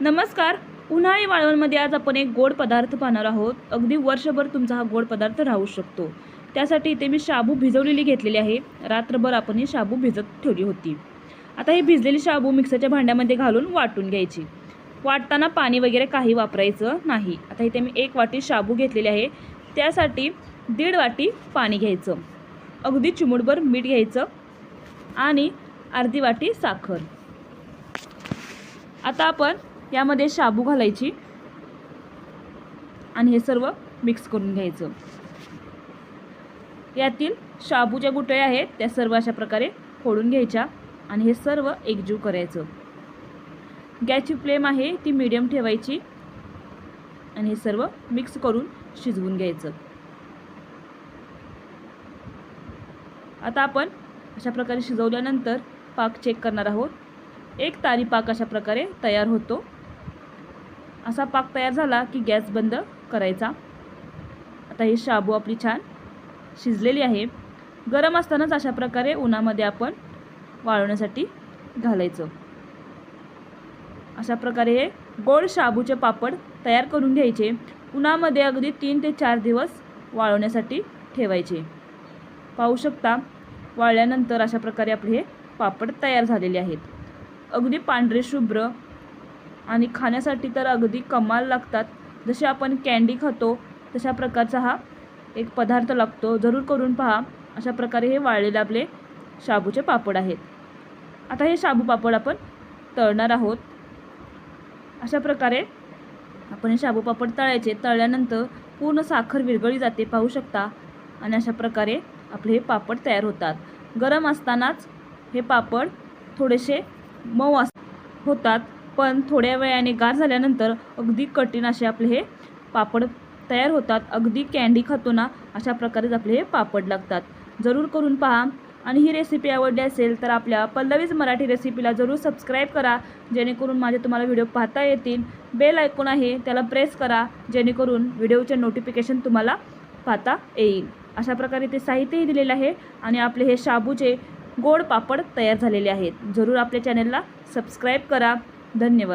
नमस्कार. उन्हाळी वाळवणमध्ये आज आपण एक गोड पदार्थ पाहणार आहोत. अगदी वर्षभर तुमचा हा गोड पदार्थ राहू शकतो. त्यासाठी इथे मी शाबू भिजवलेली घेतलेली आहे. रात्रभर आपण ही शाबू भिजत ठेवली होती. आता ही भिजलेली शाबू मिक्सरच्या भांड्यामध्ये घालून वाटून घ्यायची. वाटताना पाणी वगैरे काही वापरायचं नाही. आता इथे मी एक वाटी शाबू घेतलेली आहे. त्यासाठी दीड वाटी पाणी घ्यायचं. अगदी चिमूटभर मीठ घ्यायचं आणि अर्धी वाटी साखर. आता आपण यामध्ये शाबू घालायची. आणि हे सर्व मिक्स करून घ्यायचं. यातील शाबू ज्या गुटळ्या आहेत त्या सर्व अशा प्रकारे फोडून घ्यायच्या आणि हे सर्व एकजीव करायचं. गॅसची फ्लेम आहे ती मीडियम ठेवायची आणि हे सर्व मिक्स करून शिजवून घ्यायचं. आता आपण अशा प्रकारे शिजवल्यानंतर पाक चेक करणार आहोत. एक तारी पाक अशा प्रकारे तयार होतो. असा पाक तयार झाला की गॅस बंद करायचा. आता ही शाबू आपली छान शिजलेली आहे. गरम असतानाच अशा प्रकारे उन्हामध्ये आपण वाळवण्यासाठी घालायचं. अशा प्रकारे हे गोड शाबूचे पापड तयार करून घ्यायचे. उन्हामध्ये अगदी तीन ते चार दिवस वाळवण्यासाठी ठेवायचे. पाहू शकता वाळल्यानंतर अशा प्रकारे आपले हे पापड तयार झालेले आहेत. अगदी पांढरे शुभ्र आणि खाण्यासाठी तर अगदी कमाल लागतात. जसे आपण कॅन्डी खातो तशा प्रकारचा हा एक पदार्थ लागतो. जरूर करून पहा अशा प्रकारे हे वाळलेले आपले शाबूचे पापड आहेत. आता हे शाबू पापड आपण तळणार आहोत. अशा प्रकारे आपण हे शाबू पापड तळायचे. तळल्यानंतर पूर्ण साखर विरगळी जाते पाहू शकता. आणि अशा प्रकारे आपले हे पापड तयार होतात. गरम असतानाच हे पापड थोडेसे मऊ अस होतात. पण थोड्या वेळाने गार झाल्यानंतर अगदी कठीण असे आपले हे पापड तयार होतात. अगदी कॅन्डी खातो ना अशा प्रकारेच आपले हे पापड लागतात. जरूर करून पहा. आणि ही रेसिपी आवडली असेल तर आपल्या पल्लवीज मराठी रेसिपीला जरूर सबस्क्राईब करा. जेणेकरून माझे तुम्हाला व्हिडिओ पाहता येतील. बेल ऐकून आहे त्याला प्रेस करा. जेणेकरून व्हिडिओचे नोटिफिकेशन तुम्हाला पाहता येईल. अशा प्रकारे ते साहित्यही दिलेलं आहे. आणि आपले हे शाबूचे गोड पापड तयार झालेले आहेत. जरूर आपल्या चॅनलला सबस्क्राईब करा. धन्यवाद